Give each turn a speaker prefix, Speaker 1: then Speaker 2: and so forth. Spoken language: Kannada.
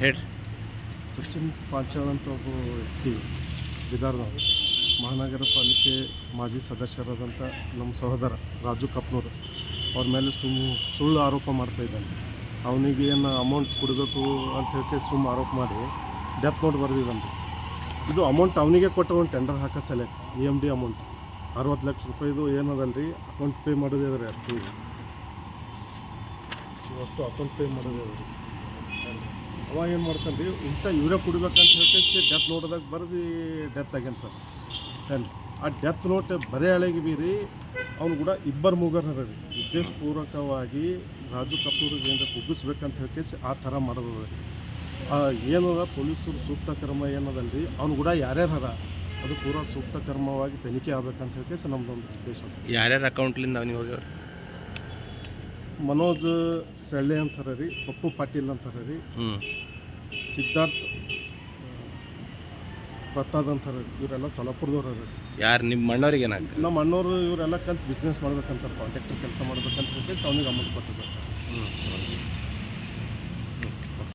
Speaker 1: ಹೇಳ್ರಿ.
Speaker 2: ಸಚಿನ್ ಪಾಂಚಾಳ್ ಅಂತ ಒಬ್ಬ ವ್ಯಕ್ತಿ ಬಿದಾರ್ದವ್ರು ಮಹಾನಗರ ಪಾಲಿಕೆ ಮಾಜಿ ಸದಸ್ಯರಾದಂಥ ನಮ್ಮ ಸಹೋದರ ರಾಜು ಕಪ್ನೂರು. ಅವ್ರ ಮೇಲೆ ಸುಮ್ ಸುಳ್ಳು ಆರೋಪ ಮಾಡ್ತಾ ಇದ್ದಾನೆ. ಅವನಿಗೆ ಏನು ಅಮೌಂಟ್ ಕೊಡಬೇಕು ಅಂತ ಹೇಳಿ ಸುಮ್ಮ ಆರೋಪ ಮಾಡಿ ಡೆತ್ ನೋಟ್ ಬರೆದಿದ್ದಾನೆ. ಇದು ಅಮೌಂಟ್ ಅವನಿಗೆ ಕೊಟ್ಟ ಒಂದು ಟೆಂಡರ್ ಹಾಕೋ select E M D amount ಅರವತ್ತು ಲಕ್ಷ ರೂಪಾಯಿದು ಏನದಲ್ಲ ರೀ ಅಕೌಂಟ್ ಪೇ ಮಾಡೋದೇ ರೀ ಅಷ್ಟು ಇವತ್ತು ಅಕೌಂಟ್ ಪೇ ಮಾಡೋದೇ ರೀ ಅವ ಏನು ಮಾಡ್ತಾನೆ ರೀ ಇಂಥ ಇವರೇ ಕುಡಿಬೇಕಂತ ಹೇಳ್ತೈತಿ ಡೆತ್ ನೋಟ್ದಾಗ ಬರೆದು ಡೆತ್ ಆಗ್ಯಾನ ಸರ್ ಆ ಡೆತ್ ನೋಟ್ ಬರೇ ಹಳೆಗೆ ಬೀರಿ ಅವ್ನು ಕೂಡ ಇಬ್ಬರು ಮೂಗರ್ ರೀ. ಉದ್ದೇಶಪೂರ್ವಕವಾಗಿ ರಾಜು ಕಪೂರ್ಗೆ ಏನಾರ ಕುಗ್ಗಿಸ್ಬೇಕಂತ ಹೇಳ್ಕೇಸಿ ಆ ಥರ ಮಾಡೋದು ಏನದ? ಪೊಲೀಸರು ಸೂಕ್ತ ಕ್ರಮ ಏನದಲ್ಲ ಅವ್ನು ಕೂಡ ಯಾರ್ಯಾರ ಅದು ಪೂರಾ ಸೂಕ್ತ ಕರ್ಮವಾಗಿ ತನಿಖೆ ಆಗ್ಬೇಕಂತ ಹೇಳ್ಕೇಸಿ ನಮ್ದೊಂದು ಉದ್ದೇಶ.
Speaker 1: ಯಾರ್ಯಾರ ಅಕೌಂಟ್ಲಿಂದ ಅವನಿಗೆ ಹೋಗ್ಯವ್ರಿ
Speaker 2: ಮನೋಜ್ ಸೆಳ್ಳೆ ಅಂತಾರ ರೀ ಪಪ್ಪು ಪಾಟೀಲ್ ಅಂತಾರ ರೀ ಸಿದ್ಧಾರ್ಥ್ ಪ್ರಸಾದ್ ಅಂತಾರೆ ಇವರೆಲ್ಲ ಸೊಲಾಪುರದವ್ರ ರೀ.
Speaker 1: ಯಾರು ನಿಮ್ಮ ಮಣ್ಣವ್ರಿಗೆ ಏನಾಗ್ತದೆ
Speaker 2: ನಮ್ಮ ಮಣ್ಣವರು ಇವರೆಲ್ಲ ಕಲ್ತು ಬಿಸ್ನೆಸ್ ಮಾಡ್ಬೇಕಂತಾರೆ ಕಾಂಟ್ರಾಕ್ಟರ್ ಕೆಲಸ ಮಾಡ್ಬೇಕಂತ ಹೇಳಿ ಅವನಿಗೆ ಅಮೌಂಟ್ ಕೊಟ್ಟಿದ್ದಾರೆ ಸರ್.
Speaker 1: ಹ್ಞೂ